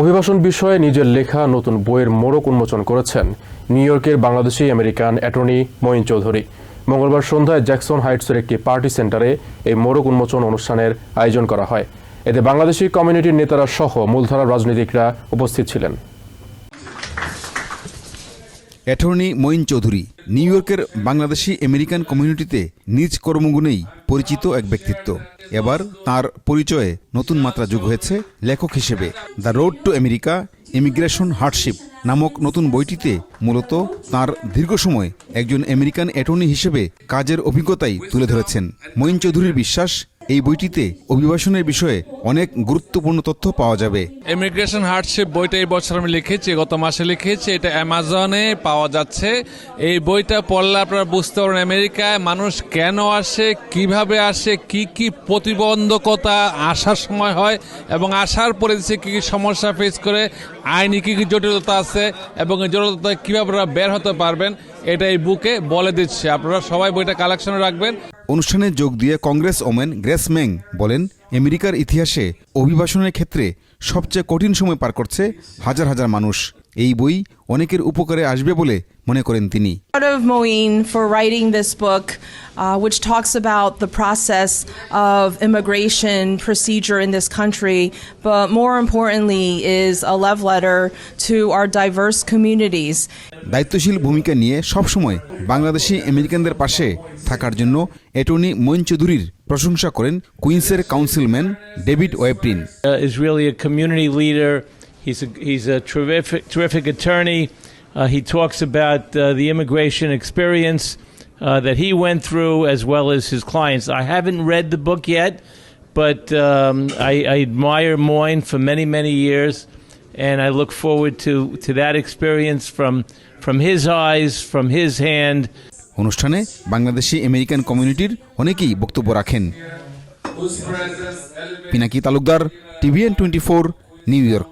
অভিবাসন বিষয়ে নিজের লেখা নতুন বইয়ের মোড়ক উন্মোচন করেছেন নিউ ইয়র্কের বাংলাদেশি আমেরিকান অ্যাটর্নি মঈন চৌধুরী। মঙ্গলবার সন্ধ্যায় জ্যাকসন হাইটসের একটি পার্টি সেন্টারে এই মোড়ক উন্মোচন অনুষ্ঠানের আয়োজন করা হয়। এতে বাংলাদেশি কমিউনিটির নেতারা সহ মূলধারার রাজনীতিকরা উপস্থিত ছিলেন। অ্যাটর্নি মঈন চৌধুরী, নিউ ইয়র্কের বাংলাদেশি আমেরিকান কমিউনিটিতে নিজ কর্মগুণেই পরিচিত এক ব্যক্তিত্ব। এবার তার পরিচয়ে নতুন মাত্রা যোগ হয়েছে লেখক হিসেবে। The road to America, immigration hardship নামক নতুন বইটিতে মূলত তার দীর্ঘ সময় একজন আমেরিকান অ্যাটর্নি হিসেবে কাজের অভিজ্ঞতাই তুলে ধরেছেন। মঈন চৌধুরীর বিশ্বাস এই বইটিতে অভিবাসনের বিষয়ে অনেক গুরুত্বপূর্ণ তথ্য পাওয়া যাবে। ইমিগ্রেশন হার্ডশিপ বইটা এই বছর আমি লিখেছি, গত মাসে লিখেছি, এটা অ্যামাজনে পাওয়া যাচ্ছে। এই বইটা পড়লে আপনারা বুঝতে পারবেন আমেরিকায় মানুষ কেন আসে, কীভাবে আসে, কি কি প্রতিবন্ধকতা আসার সময় হয় এবং আসার পরে সে কী কী সমস্যা ফেস করে, আইনি কী কী জটিলতা আছে এবং এই জটিলতা কীভাবে আপনারা বের হতে পারবেন, এটা এই বুকে বলে দিচ্ছে। আপনারা সবাই বইটা কালেকশনে রাখবেন। অনুষ্ঠানে যোগ দিয়ে কংগ্রেস ওমেন গ্রেস মেং বলেন, আমেরিকার ইতিহাসে অভিবাসনের ক্ষেত্রে সবচেয়ে কঠিন সময় পার করছে হাজার হাজার মানুষ। এই বই অনেকের উপকারে আসবে বলে মনে করেন তিনি proud of Moeen for writing this book, uh, which talks about the process of immigration procedure in this country, but more importantly, is a love letter to our diverse communities. দায়িত্বশীল ভূমিকা নিয়ে সবসময় বাংলাদেশি আমেরিকানদের পাশে থাকার জন্য অ্যাটর্নি মঈন চৌধুরীর প্রশংসা করেন কুইন্সের councilman David Weprin uh, is really a community leader. He's a, he's a terrific, terrific attorney. Uh, he talks about uh, the immigration experience uh, that he went through as well as his clients. I haven't read the book yet, but um, I, I admire Moyne for many, many years, and I look forward to, to that experience from, from his eyes, from his hand. অনুষ্ঠানে Bangladeshi American কমিউনিটির অনেকেই বক্তব্য রাখেন Pinaki Talukdar TVN twenty four New York